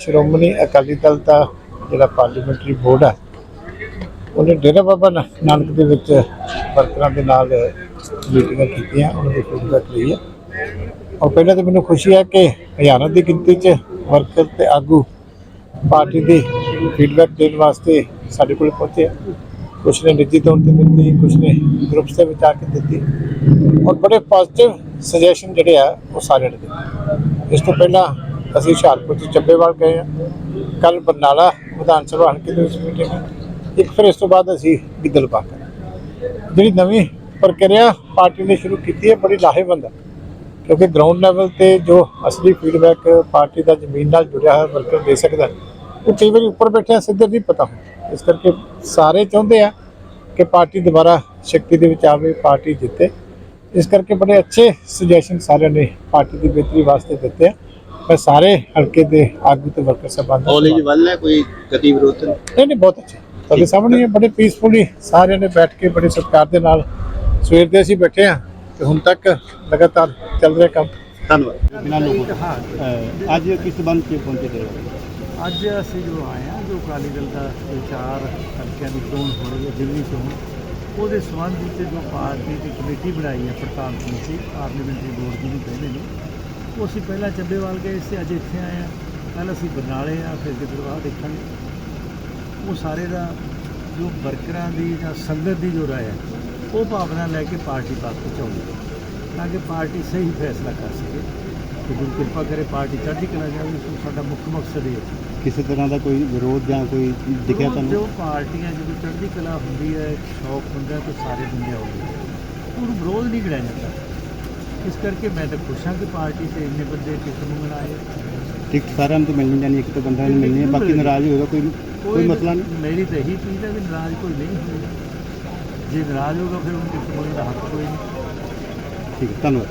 ਸ਼੍ਰੋਮਣੀ ਅਕਾਲੀ ਦਲ ਦਾ ਜਿਹੜਾ parliamentary board ਹੈ ਉਹਨੇ ਡੇਰਾ ਬਾਬਾ ਨਾਨਕ ਦੇ ਵਿੱਚ ਵਰਕਰਾਂ ਦੇ ਨਾਲ ਮੀਟਿੰਗਾਂ ਕੀਤੀਆਂ, ਉਹਨਾਂ ਦੀ ਫੀਡਬੈਕ ਲਈ ਹੈ ਔਰ ਪਹਿਲਾਂ ਤਾਂ ਮੈਨੂੰ ਖੁਸ਼ੀ ਹੈ ਕਿ ਹਜ਼ਾਰਾਂ ਦੀ ਗਿਣਤੀ 'ਚ ਵਰਕਰ ਤੇ ਆਗੂ ਪਾਰਟੀ ਦੀ ਫੀਡਬੈਕ ਦੇਣ ਵਾਸਤੇ ਸਾਡੇ ਕੋਲ ਪਹੁੰਚੇ ਆ। ਕੁਛ ਨੇ ਨਿੱਜੀ ਤੌਰ ਤੇ ਦਿੱਤੀ, ਕੁਛ ਨੇ ਗਰੁੱਪਸ ਦੇ ਵਿੱਚ ਆ ਕੇ ਦਿੱਤੀ। ਔਰ ਬੜੇ ਪੋਜ਼ਿਟਿਵ ਸੁਜੈਸ਼ਨ ਜਿਹੜੇ ਆ, ਉਹ ਸਾਰਿਆਂ ਨੇ ਦਿੱਤੇ। ਇਸ ਤੋਂ ਪਹਿਲਾਂ ਅਸੀਂ ਹੁਸ਼ਿਆਰਪੁਰ ਚ ਚੱਬੇਵਾਲ ਗਏ ਆ ਕੱਲ ਬਰਨਾਲਾ ਵਿਧਾਨ ਸਭਾ ਹਲਕੇ ਦੇ ਵਿੱਚ ਮੀਟਿੰਗ ਇੱਕ ਫਿਰ ਇਸ ਤੋਂ ਬਾਅਦ ਅਸੀਂ ਗਿੱਦਲਪਾ ਜਿਹੜੀ ਨਵੀਂ ਪ੍ਰਕਿਰਿਆ ਪਾਰਟੀ ਨੇ ਸ਼ੁਰੂ ਕੀਤੀ ਹੈ, ਬੜੀ ਲਾਹੇਵੰਦ ਹੈ। ਕਿਉਂਕਿ ਗਰਾਊਂਡ ਲੈਵਲ ਤੇ ਜੋ ਅਸਲੀ ਫੀਡਬੈਕ ਪਾਰਟੀ ਦਾ ਜ਼ਮੀਨ ਨਾਲ ਜੁੜਿਆ ਹੋਇਆ ਵਰਕਰ ਦੇ ਸਕਦਾ ਉਹ ਕਈ ਵਾਰੀ ਉੱਪਰ ਬੈਠਿਆ ਸਿੱਧੇ ਨਹੀਂ ਪਤਾ ਹੁੰਦਾ। ਇਸ ਕਰਕੇ ਸਾਰੇ ਚਾਹੁੰਦੇ ਆ ਕਿ ਪਾਰਟੀ ਦੁਬਾਰਾ ਸ਼ਕਤੀ ਦੇ ਵਿੱਚ ਆਵੇ, ਪਾਰਟੀ ਜਿੱਤੇ। ਇਸ ਕਰਕੇ ਬੜੇ ਅੱਛੇ ਸੁਜੈਸ਼ਨ ਸਾਰਿਆਂ ਨੇ ਪਾਰਟੀ ਦੀ ਬਿਹਤਰੀ ਵਾਸਤੇ ਦਿੱਤੇ ਆ। ਮੈਂ ਸਾਰੇ ਹਲਕੇ ਦੇ ਆਗੂ ਤੇ ਵਰਕਰ ਸਭਾਂ ਦਾ ਕਾਲਜ ਵੱਲ ਹੈ ਕੋਈ ਗਤੀ ਵਿਰੋਧ? ਨਹੀਂ? ਨਹੀਂ ਬਹੁਤ ਅੱਛਾ। ਤੁਹਾਡੇ ਸਾਹਮਣੇ ਬੜੇ ਪੀਸਫੁਲੀ ਸਾਰਿਆਂ ਨੇ ਬੈਠ ਕੇ ਬੜੇ ਸਤਿਕਾਰ ਦੇ ਨਾਲ ਸਵੇਰ ਦੇ ਅਸੀਂ ਬੈਠੇ ਆ ਤੇ ਹੁਣ ਤੱਕ ਲਗਾਤਾਰ ਚੱਲ ਰਿਹਾ ਕੰਮ। ਧੰਨਵਾਦ। ਬਿਨਾਂ ਅੱਜ ਕਿਸ ਸੰਬੰਧ 'ਚ ਪਹੁੰਚੇ ਦੇ ਅੱਜ ਅਸੀਂ ਜੋ ਆਏ ਹਾਂ ਜੋ ਅਕਾਲੀ ਦਲ ਦਾ ਵਿਚਾਰ ਹਲਕਿਆਂ ਦੀ ਚੋਣ ਹੋ ਰਹੀ ਹੈ ਦਿੱਲੀ ਚੋਣ ਉਹਦੇ ਸੰਬੰਧ ਵਿੱਚ ਜੋ ਪਾਰਟੀ ਦੀ ਕਮੇਟੀ ਬਣਾਈ ਹੈ ਪ੍ਰਧਾਨ ਕਮੇਟੀ ਪਾਰਲੀਮੈਂਟਰੀ ਬੋਰਡ ਜਿਹਨੂੰ ਕਹਿੰਦੇ ਨੇ ਉਹ ਅਸੀਂ ਪਹਿਲਾਂ ਚੱਬੇਵਾਲ ਗਏ ਸੀ ਅੱਜ ਇੱਥੇ ਆਏ ਹਾਂ। ਕੱਲ ਅਸੀਂ ਬਰਨਾਲੇ ਆ ਫਿਰ ਗਿੱਦੜਵਾਹ ਦੇਖਾਂਗੇ। ਉਹ ਸਾਰੇ ਦਾ ਜੋ ਵਰਕਰਾਂ ਦੀ ਜਾਂ ਸੰਗਤ ਦੀ ਜੋ ਰਾਏ ਹੈ ਉਹ ਭਾਵਨਾ ਲੈ ਕੇ ਪਾਰਟੀ ਤੱਕ ਪਹੁੰਚਾਉਂਦੀ ਹੈ ਤਾਂ ਕਿ ਪਾਰਟੀ ਸਹੀ ਫੈਸਲਾ ਕਰ ਸਕੇ। ਕਿ ਗੁਰੂ ਕਿਰਪਾ ਕਰੇ ਪਾਰਟੀ ਚੜ੍ਹਦੀ ਕਲਾ ਜਾਵੇ ਸੋ ਸਾਡਾ ਮੁੱਖ ਮਕਸਦ ਇਹ ਹੈ ਕਿਸੇ ਤਰ੍ਹਾਂ ਦਾ ਕੋਈ ਵਿਰੋਧ ਜਾਂ ਕੋਈ ਦਿਖਿਆ ਤੁਹਾਨੂੰ? ਜੋ ਪਾਰਟੀਆਂ ਜਦੋਂ ਚੜ੍ਹਦੀ ਕਲਾ ਹੁੰਦੀ ਹੈ ਸ਼ੌਕ ਹੁੰਦਾ ਤਾਂ ਸਾਰੇ ਬੰਦੇ ਆਉਂਦੇ ਉਹਨੂੰ ਵਿਰੋਧ ਨਹੀਂ ਗਿਣਿਆ ਜਾਂਦਾ। ਇਸ ਕਰਕੇ ਮੈਂ ਤਾਂ ਖੁਸ਼ ਹਾਂ ਕਿ ਪਾਰਟੀ ਤੇ ਇੰਨੇ ਬੰਦੇ ਟਿਕਟ ਮੰਗਣ ਆਏ ਟਿਕਟ ਸਾਰਿਆਂ ਨੂੰ ਤਾਂ ਮਿਲਣੀ ਜਾਣੀ ਇੱਕ ਤਾਂ ਬੰਦਾ ਨੂੰ ਮਿਲਣੀ ਹੈ ਬਾਕੀ ਨਾਰਾਜ਼ ਹੋਏਗਾ ਕੋਈ ਕੋਈ ਮਸਲਾ ਨਹੀਂ। ਮੇਰੀ ਤਾਂ ਇਹੀ ਚੀਜ਼ ਹੈ ਕਿ ਨਾਰਾਜ਼ ਕੋਈ ਨਹੀਂ ਹੋਏਗਾ ਜੇ ਨਾਰਾਜ਼ ਹੋਗਾ ਫਿਰ ਉਹਨੂੰ ਟਿਕਟ ਮੰਗਣ ਦਾ ਹੱਕ ਕੋਈ ਨਹੀਂ। ਠੀਕ ਧੰਨਵਾਦ।